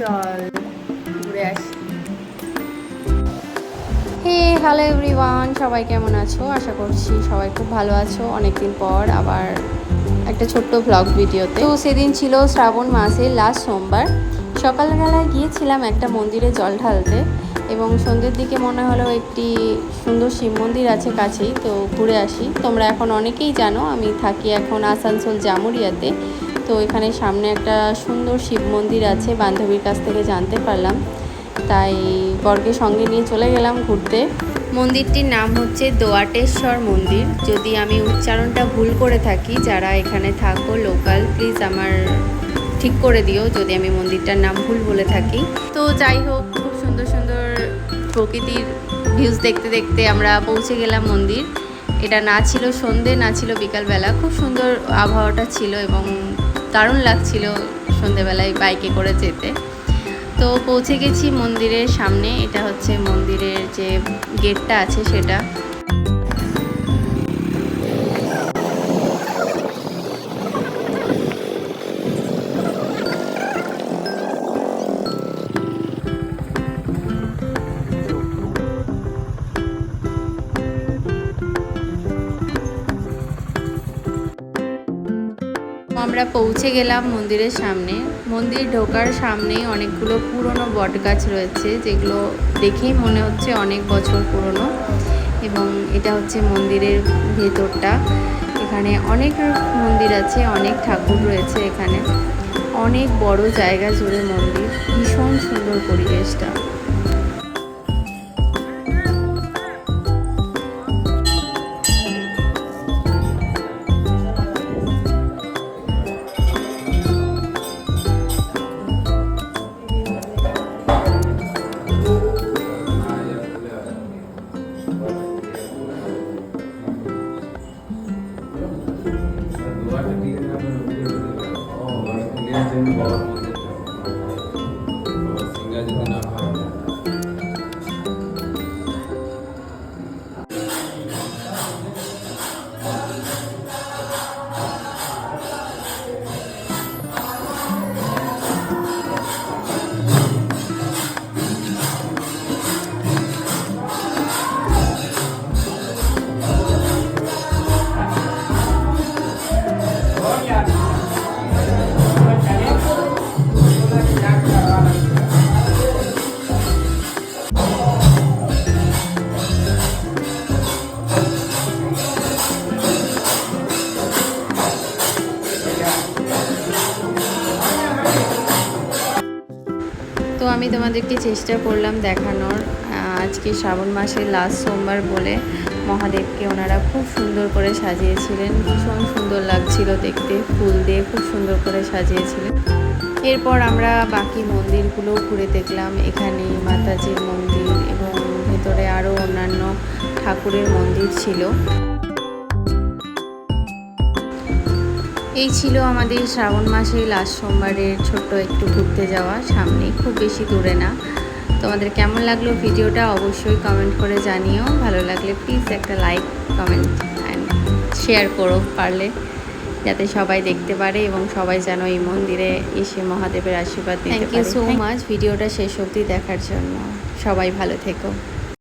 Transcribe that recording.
চল, ঘুরে আসি। হ্যালো এভরিওয়ান সবাই কেমন আছো? আশা করছি সবাই খুব ভালো আছো। অনেকদিন পর আবার একটা ছোট্ট ব্লগ ভিডিওতে। তো সেদিন ছিল শ্রাবণ মাসের লাস্ট সোমবার। সকালবেলায় গিয়েছিলাম একটা মন্দিরে জল ঢালতে এবং সন্ধ্যের দিকে মনে হলো একটি সুন্দর শিব মন্দির আছে কাছেই, তো ঘুরে আসি। তোমরা এখন অনেকেই জানো, আমি থাকি এখন আসানসোল, জামুরিয়াতে। তো এখানে সামনে একটা সুন্দর শিব মন্দির আছে, বান্ধবীর কাছ থেকে জানতে পারলাম। তাই বরকে সঙ্গে নিয়ে চলে গেলাম ঘুরতে। মন্দিরটির নাম হচ্ছে দোয়াটেশ্বর মন্দির। যদি আমি উচ্চারণটা ভুল করে থাকি, যারা এখানে থাকো লোকাল, প্লিজ আমার ঠিক করে দিও, যদি আমি মন্দিরটার নাম ভুল বলে থাকি। তো যাই হোক, খুব সুন্দর সুন্দর প্রকৃতির ভিউজ দেখতে দেখতে আমরা পৌঁছে গেলাম মন্দির। এটা না ছিল সন্ধে, না ছিল বিকালবেলা। খুব সুন্দর আবহাওয়াটা ছিল এবং দারুণ লাগছিল সন্ধেবেলায় বাইকে করে যেতে। তো পৌঁছে গেছি মন্দিরের সামনে। এটা হচ্ছে মন্দিরের যে গেটটা আছে সেটা। আমরা পৌঁছে গেলাম মন্দিরের সামনে। মন্দির ঢোকার সামনেই অনেকগুলো পুরনো বট গাছ রয়েছে, যেগুলো দেখেই মনে হচ্ছে অনেক বছর পুরনো। এবং এটা হচ্ছে মন্দিরের ভেতরটা। এখানে অনেক মন্দির আছে, অনেক ঠাকুর রয়েছে এখানে। অনেক বড় জায়গা জুড়ে মন্দির। Yeah, I think that's a. আমি তোমাদেরকে চেষ্টা করলাম দেখানোর। আজকে শ্রাবণ মাসের লাস্ট সোমবার বলে মহাদেবকে ওনারা খুব সুন্দর করে সাজিয়েছিলেন। ভীষণ সুন্দর লাগছিল দেখতে, ফুল দিয়ে খুব সুন্দর করে সাজিয়েছিলেন। এরপর আমরা বাকি মন্দিরগুলো ঘুরে দেখলাম। এখানে মাতাজির মন্দির এবং ভেতরে আরও অন্যান্য ঠাকুরের মন্দির ছিল। এই ছিল আমাদের শ্রাবণ মাসের লাস্ট সোমবারের ছোট্ট একটু ঘুরতে যাওয়া সামনে খুব বেশি দূরে না। তোমাদের কেমন লাগল ভিডিওটা অবশ্যই কমেন্ট করে জানিও। ভালো লাগলে প্লিজ একটা লাইক কমেন্ট অ্যান্ড শেয়ার করো পারলে যাতে সবাই দেখতে পারে এবং সবাই যেন এই মন্দিরে এসে মহাদেবের আশীর্বাদ থ্যাংক ইউ সো মাচ ভিডিওটা শেষ অবধি দেখার জন্য। সবাই ভালো থেকো।